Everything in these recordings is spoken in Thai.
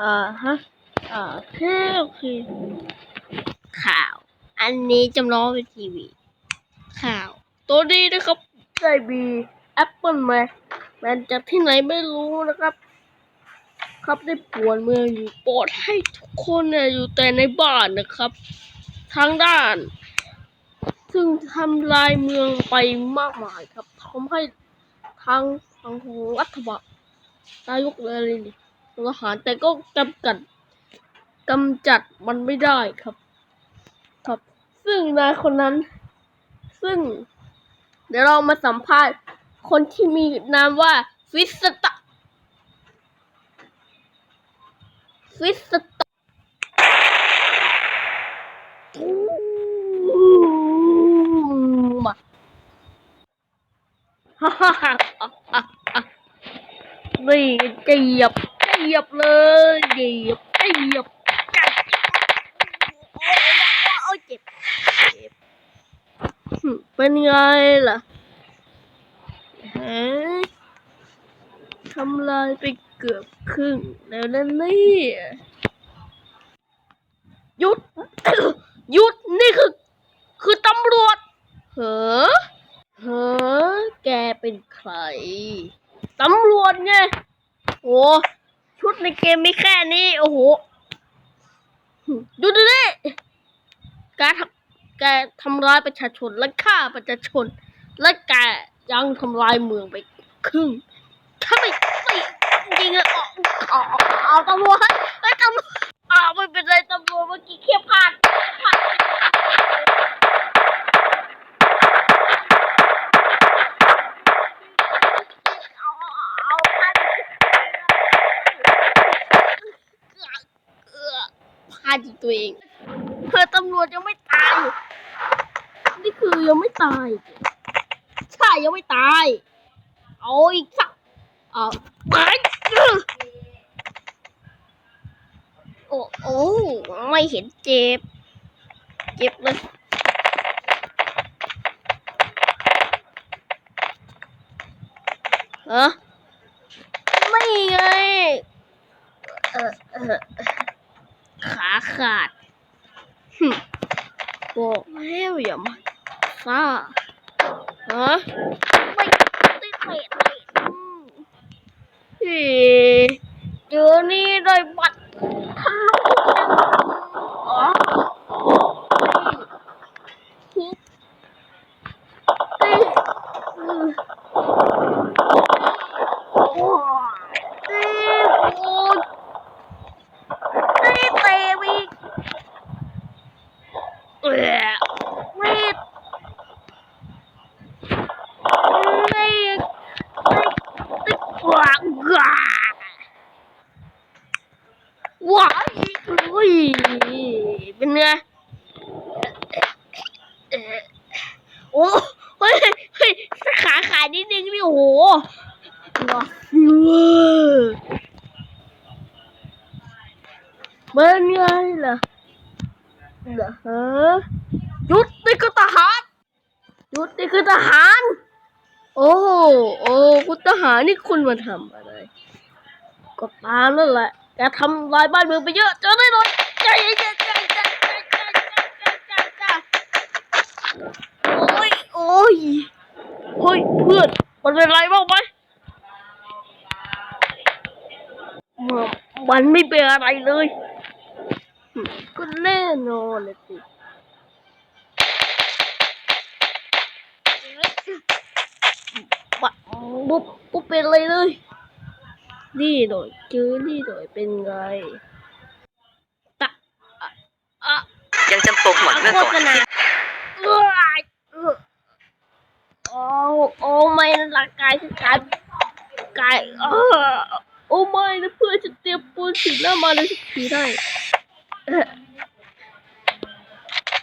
อ่าฮะอ่าโอเคโอเคข่าว อันนี้จำลองเป็นทีวี ข่าว ตัวนี้นะครับได้มีแอปเปิลมามันจากที่ไหนไม่รู้นะครับ ครับได้ป่วนเมืองอยู่โปรดให้ทุกคนเนี่ยอยู่แต่ในบ้านนะครับ ทางด้าน ซึ่งทำลายเมืองไปมากมายครับทำให้ทางทางของรัฐบาลนายกเลยอะไรนี่ทหาร แต่ก็จำกัดกำจัดมันไม่ได้ครับ ครับ ซึ่งนายคนนั้น ซึ่ง เดี๋ยวเรามาสัมภาษณ์คนที่มีนามว่าฟิสตะฟิสตะมาฮ่าฮ่าฮ่าอะอะนี่เจียบ เจียบเลยเจียบเจียบจัดโอ้ยเจ็บเจ็บหึเป็นไงล่ะฮะทำลายไปเกือบครึ่งแล้วนั่นนี่ยหยุดหยุดนี่คือ คือตำรวจเหรอเหรอแกเป็นใครตำรวจไงโอ้ชุด ในเกมมีแค่นี้ โอ้โห ดูดูดิแกทำแกทำร้ายประชาชน และฆ่าประชาชน และแกยังทำลายเมืองไปครึ่งถ้าไม่ไม่ยิงๆอะเอกอาเอาตำรวจไอ้ยตำรวจอ้าวไม่เป็นไรตำรวจเมื่อกี้เขี้ยพลาดาจิตัวเองเธอตำรวจยังไม่ตาย นี่คือยังไม่ตาย ใช่ยังไม่ตาย เอาอีกสักเอาไปโอ้โอ้ไม่เห็นเจ็บ เจ็บเลยฮะไม่ไง เออเออขาขาดหึบอกแล้วอย่ามาซ่าฮะ ไม่ได้เตะเตะอืมเฮ้เจอนี่ได้บัตรทะลุอ๋อทุบตีอืมโอ้ตีโอ้ตีเตะอีกเออไม่ไม่ไม่ติดกว่ากว่าว้ายอุ้ยเป็นไงเอ่อ โอ้เฮ้ยเฮ้ยขาขาดนิดนึงนี่โอ้โหว้าวเป็นไงล่ะเหรอฮะหยุดนี่คือทหารหยุดนี่คือทหาร โอ้โอ้คุณทหารนี่คุณมาทำอะไร ก็ตามนั่นแหละแกทำลายบ้านเมืองไปเยอะเจอได้เลยใจเย็นใจใจใจใจใจใจใจ อ้ยโอ้ยเฮ้ยเพื่อนมันเป็นไรบ้างไหมมันไม่เป็นอะไรเลยก็แน่นอนเลยสิบะบุ๊บบุ๊บเป็นอะไรเลย นี่หน่อยเจอนี่หน่อยเป็นไงตะอะอะยังจำปกหมดเมื่อโฆก่อน ณาเอ้ยเอ้อโอ้โอ้ไม่นะร่าง กายกายโอ้ไม่นะเพื่อนฉันเตรียมปูนสีหน้ามาเลยสีได้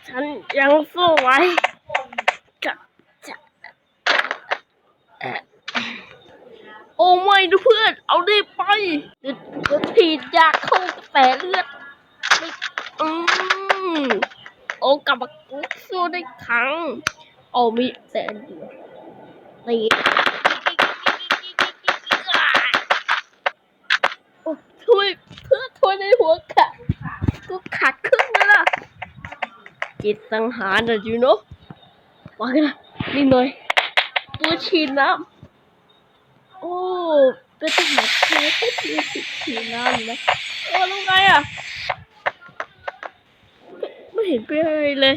ฉันยังสู้ไวจะจะโอ้ไม่นะเพื่อน เอาได้ไปเดี๋ยวเดี๋ยวถีดยาเข้ากระแสเลือดอืมโอ้กลับมาสู้ได้ครั้ง โอ้มีแต่อันเดียวตีโอ้ช่ว ยเพื่อทนในหัวขาดกูขาดครึ่งแล้วล่ะจิตสังหารนะยูโนมากันนะนี่หน่อยปูฉีดน้ำโอ้เป็นทหารแท้ก็มีสิฉีดน้ำนะโอ้ล้วไงอะไม่เห็นเป็นอะไรเลย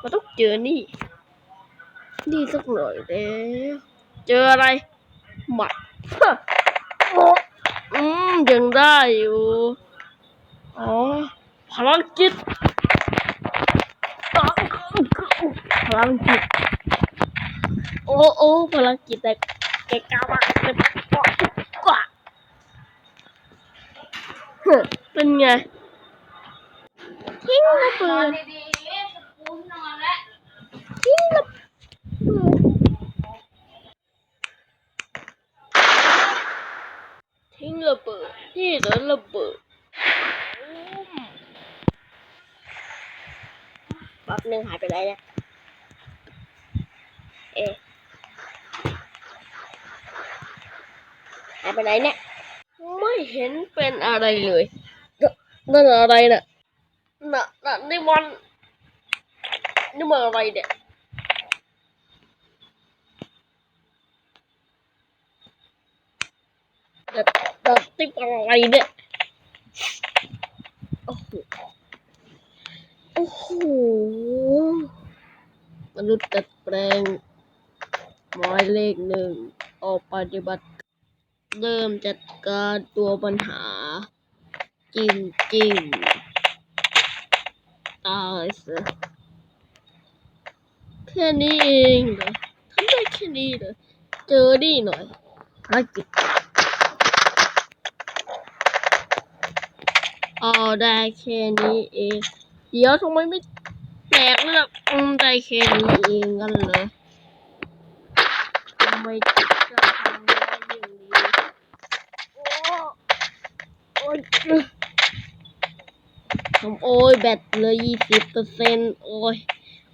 มันต้องเจอนี่ นี่สักหน่อยแล้วเจออะไรหมัดฮะ ยังได้อยู่อ๋อพลังจิตพลังจิตโอ้โอ้พลังจิตแต่แกกล้ามากเลยกกว่าเป็นไงทิ้งระเบิดทิ้งระเบิด ทิ้งระเบิดนี่เหรอระเบิดอืมแป๊บนึงหายไปไหนเนี่ย เอ๊ะหายไปไหนเนี่ย ไม่เห็นเป็นอะไรเลยนนั่นอะไรน่ะน่ะน่ะนี่มันนี่มันอะไรเนี่ย แต่แต่ติ๊บอะไรเนี่ยโอ้โหโอ้โหมนุษย์ดัดแปลงหมายเลขหนึ่งออกปฏิบัติ เริ่มจัดการตัวปัญหา จริงจริงตายซะแค่นี้เองเหรอทำได้แค่นี้เหรอเจอนี่หน่อยภารกิจ อ๋อได้แค่นี้เอง เดี๋ยวทำไมไม่แตกเลือกอืมได้แค่นี้เองกันเหรอทำไมจะทำได้อย่างนี้โอ้โอ้ยทำโอ้ยแบตเหลือยี่สิบเปอร์เซ็นต์โอ้ย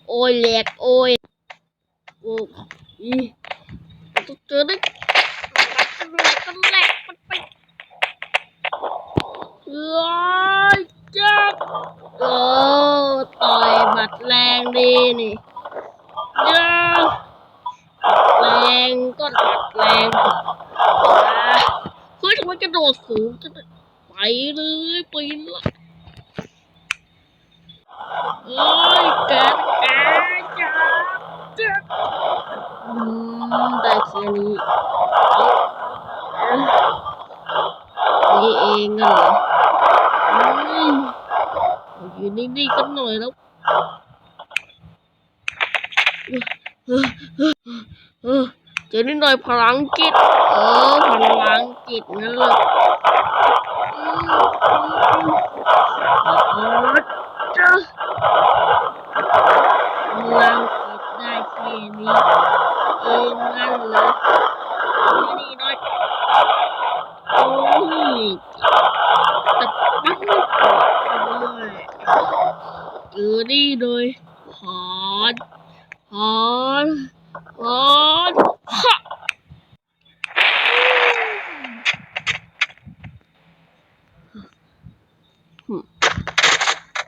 โอ้ยแหลกโอ้ยโอ้ยต้องเจอได้มันแหลกมันแหลกมันไป เอ้ยจ็บโอ้ต่อยหมัดแรงดีนี่เย้แรงก็หมัดแรงอะเฮ้ยทำไมกระโดดสูงจังเลยไปเลยปละเอ้ยแกแกจับจับอืมได้แค่นี้เอานี่เองเหรอ อยู่นิ่งๆกักหน่อยแล้วเออเออเออเจอนิดหน่อยพลังจิต เออ พลังจิตนั่นแหละอืมอืมอืมเจ้าพลังจิตได้แค่นี้เองนั่นเลยนี่หน่อยโอ้ย แต่ปักไม่ปลอดด้วย เออนี่เลยหอนหอนหอนฮะ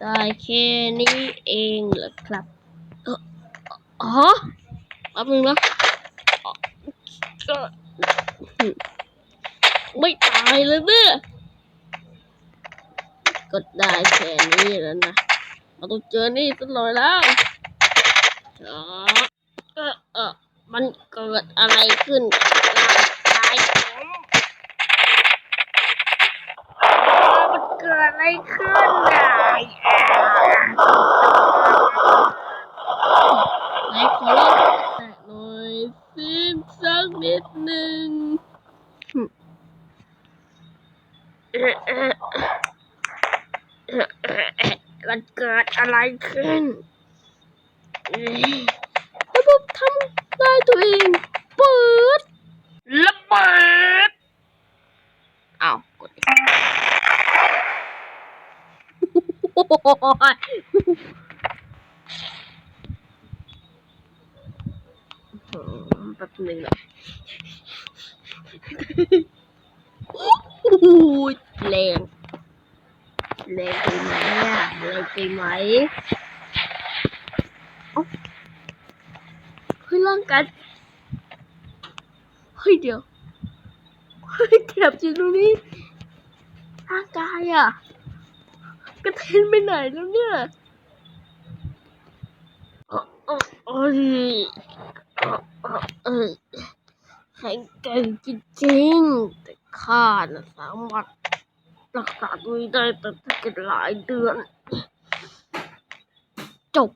ได้แค่นี้เองเหรอครับเอออ๋อแป๊บนึงนะก็ไม่ตายเลยเนี่ยก็ได้แค่นี้แล้วนะ เราต้องเจอนี่สักหน่อยแล้วเออเออมันเกิดอะไรขึ้นร่างกายผมอ๋มันเกิดอะไรขึ้นน่ะไหนขอลองแตะหน่อยสิสักนิดหนึ่งหึเอะเอะมันเกิด อะไรขึ้นเอ๊ะระบบทำได้ตัวเองเปิดระเบิดอ้าวกดอีกโอ้ยอืมแป๊บหนึงนะโอ้ยแรงแรงไปไหมอะ แรงไปไหมเฮ้ยร่างกายเฮ้ยเดี๋ยวเฮ้ยเจ็บจริตรงนี้ร่างกายอะ กระเทนไปไหนแล้วเนี่ยเอ่อเอ่อเอ้ยเอ่ออ่อเอ้ยแข็งแกร่งจริงๆแต่ข้าน่ะสามารถ รักษาตัวได้แต่ถ้าจะหลายเดือน จบ